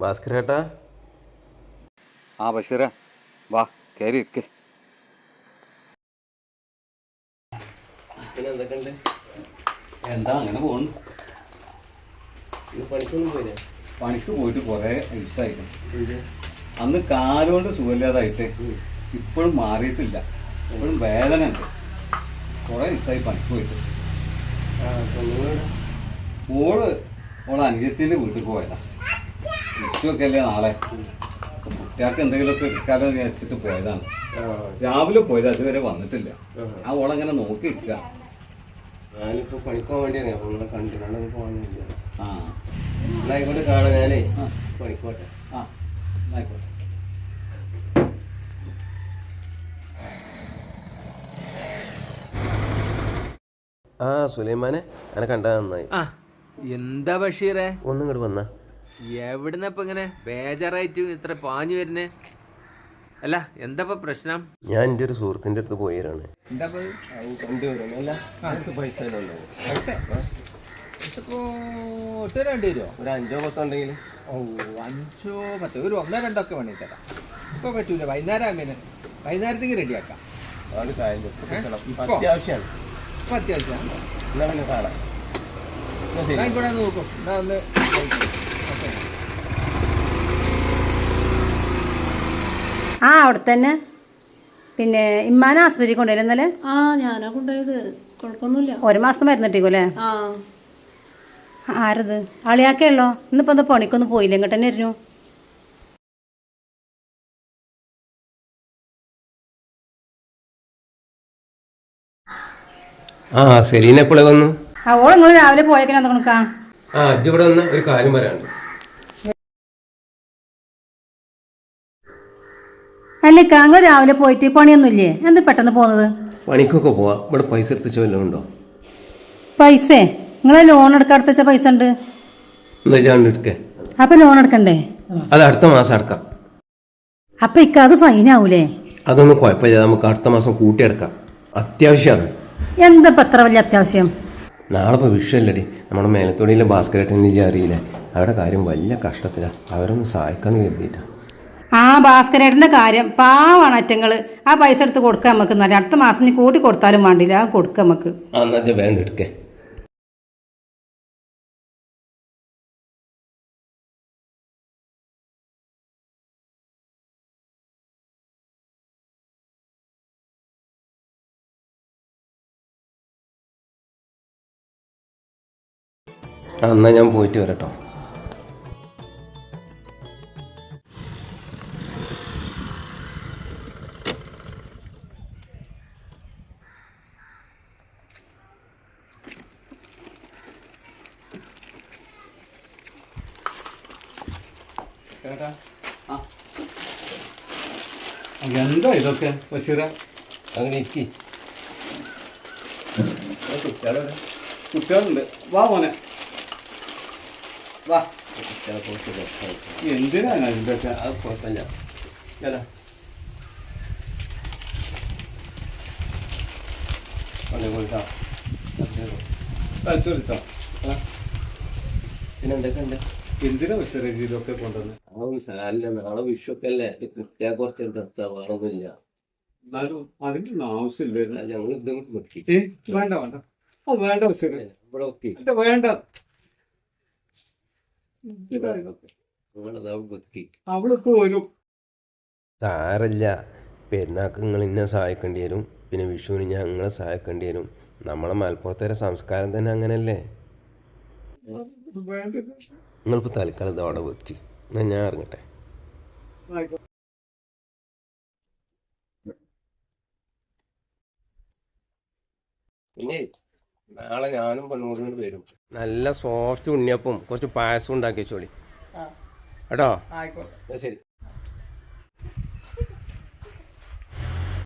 ഭാസ്കരേട്ടാ ആ ബഷീറ വാ കയറി ഇരിക്കേ. പിന്നെ എന്തൊക്കെയുണ്ട്? എന്താ അങ്ങനെ പോണു പണിക്കൊന്നും പോയില്ലേ? പണിക്ക് പോയിട്ട് കുറേ ദിവസമായിരുന്നു അന്ന് കാലുകൊണ്ട് സുഖമില്ലാതായിട്ട് ഇപ്പോഴും മാറിയിട്ടില്ല. ഇപ്പോഴും വേദന ഉണ്ട് കുറേ ദിവസമായി പണിക്ക് പോയിട്ട്. ഓൾ ഓളെ അനുജത്തിന്റെ വീട്ടിൽ പോയതാ. ഉച്ചയൊക്കെ അല്ലേ നാളെ? കുട്ടികൾക്ക് എന്തെങ്കിലുമൊക്കെ എടുക്കാലോ എന്ന് വിചാരിച്ചിട്ട് പോയതാണ്. രാവിലെ പോയത് അതുവരെ വന്നിട്ടില്ല. ആ. ഓളങ്ങനെ നോക്കി നിൽക്കുക ഞാനിപ്പോൾ പഠിക്കാൻ വേണ്ടിയാണ് അപ്പോൾ നിങ്ങളെ കണ്ടു കണ്ടൊന്നും പോകാനില്ല ആ. എന്നാ ആയിക്കോട്ടെ കാണാം ഞാനേ. പണിക്കോട്ടെ. ആ. ആയിക്കോട്ടെ. ആ സുലൈമാനെ എന്നെ കണ്ടാ നന്നായി. ആ. എന്താ ബഷീറെ? ഒന്നും ഇങ്ങോട്ട് വന്നാ. എവിടുന്ന ഇപ്പൊ ഇങ്ങനെ ബേജാറായിട്ട് ഇത്ര പാഞ്ഞു വരുന്നേ? അല്ല എന്താ ഇപ്പൊ പ്രശ്നം? ഞാൻ എന്റെ ഒരു സുഹൃത്തിന്റെ അടുത്ത് പോയതാണ് എന്താ കണ്ടുവരുന്നല്ല പൈസ ഇപ്പോ ഒട്ട് രണ്ട് തരുമോ ഒരു അഞ്ചോ പത്തോ ഉണ്ടെങ്കിൽ ഓ അഞ്ചോ പത്തോ? ഒരു ഒന്നോ രണ്ടോ ഒക്കെ വേണേ തരാം ഇപ്പൊ പറ്റൂല. വൈകുന്നേരം ആകുമ്പോ വൈകുന്നേരത്തേക്ക് റെഡിയാക്കാം. അത് കാര്യം. ഇപ്പൊ? അത്യാവശ്യമാണ് ഇപ്പൊ അത്യാവശ്യം. എന്നാ പിന്നെ കാണാം. ഒന്ന് നോക്കും. എന്നാ ഒന്ന് ആ അവിടെ തന്നെ പിന്നെ ഇമ്മാനെ ആസ്പത്രി കൊണ്ടുവരും ഇന്നലെ? ആ ഞാനാ കൊണ്ടുപോയത്. കുഴപ്പമൊന്നുമില്ല. ഒരു മാസം മരുന്നിട്ടേക്കും അല്ലേ? ആ. ആരത്? അളിയാക്കേ ഉള്ളോ? ഇന്നിപ്പോ എന്താ പണിക്കൊന്നും പോയില്ല? ഇങ്ങോട്ട് തന്നെ ഇരുന്നു ആ സെലീന എപ്പോഴേ വന്നു? ആ ഓൾ നിങ്ങൾ രാവിലെ പോയേക്കാൻ ആ ഇവിടെ വന്ന് ഒരു കാര്യം പറയാനുണ്ട്. അല്ല നിങ്ങൾ രാവിലെ പോയിട്ട് പണിയൊന്നുമില്ലേ? എന്ത് പെട്ടെന്ന് പോകുന്നത് പണിക്കൊക്കെ പോവാ. ഇവിടെ പൈസ എടുത്ത് വല്ലതും ഉണ്ടോ? പൈസ? നിങ്ങളെ ലോൺ എടുക്കാൻ അടുത്ത പൈസ ഉണ്ട്? എടുക്കേ. അപ്പൊ ലോൺ എടുക്കണ്ടേ? അത് അടുത്ത മാസം അടക്കാം അപ്പൊ ഇക്ക അത് ഫൈൻ ആവൂലേ? അതൊന്നും കുഴപ്പമില്ല. നമുക്ക് അടുത്ത മാസം കൂട്ടിയെടുക്കാം അത്യാവശ്യമാണ് എന്താ ഇപ്പൊ വലിയ അത്യാവശ്യം? നാളെ ഇപ്പോൾ വിഷയല്ലടി. നമ്മുടെ മേലത്തോടിയിലെ ഭാസ്കരേട്ടൻ അറിയില്ലേ അവരുടെ കാര്യം വലിയ കഷ്ടത്തിലാണ് അവരൊന്നും സഹായിക്കാന്ന് കരുതിയിട്ടാ. ആ ഭാസ്കരേട്ടന്റെ കാര്യം പാവാണ് അറ്റങ്ങൾ. ആ പൈസ എടുത്ത് കൊടുക്കാം നമുക്ക് അടുത്ത മാസം നീ കൂട്ടി കൊടുത്താലും വേണ്ടില്ല. ആ കൊടുക്കാം നമുക്ക് ആ ഇജ്ജ് എടുക്കേ. ആ എന്നാ ഞാൻ പോയിട്ട് വരട്ടോ. എന്താ ഇതൊക്കെ ബഷീറ? അങ്ങനെ ഇരിക്കി. കുട്ടികളുണ്ട്. വാ മോനെ. വാ. എന്തിനാണ് അത് കുഴപ്പമില്ല ഏതാ അതെ കൊടുക്കാം കളിച്ചോളിട്ടോ പിന്നെ എന്തൊക്കെയുണ്ട് എന്തിനാ ബഷീറ ഇതൊക്കെ കൊണ്ടുവന്ന്? സാരല്ല നാളെ വിഷുവൊക്കെ അല്ലേ കുട്ടിയെ കുറച്ച് ഡ്രസ്സാ വേറൊന്നുമില്ല. എന്നാലും അതിന്റെ ആവശ്യമില്ല ഞങ്ങൾ ഇതും വേണ്ട വേണ്ട. അത് വേണ്ട ബഷീറ ഇവിടെ എന്റെ വേണ്ട. അവളിപ്പോ വരും സാരല്ല. പെരുന്നാൾക്ക് നിങ്ങൾ ഇന്നെ സഹായിക്കേണ്ടി വരും. പിന്നെ വിഷുവിന് ഞങ്ങളെ സഹായിക്കേണ്ടി വരും. നമ്മളെ മലപ്പുറത്തെ സംസ്കാരം തന്നെ അങ്ങനല്ലേ? നിങ്ങളിപ്പോൾ തൽക്കാലം ഇത് അവിടെ വെക്കി. എന്നാ ഞാൻ ഇറങ്ങട്ടെ. പിന്നെ നാളെ ഞാനും പെണ്ണൂറിന് വരും. നല്ല സോഫ്റ്റ് ഉണ്ണിയപ്പം കുറച്ച് പായസം ഉണ്ടാക്കി വെച്ചോളി. കേട്ടോ? ആയിക്കോട്ടെ. ശരി.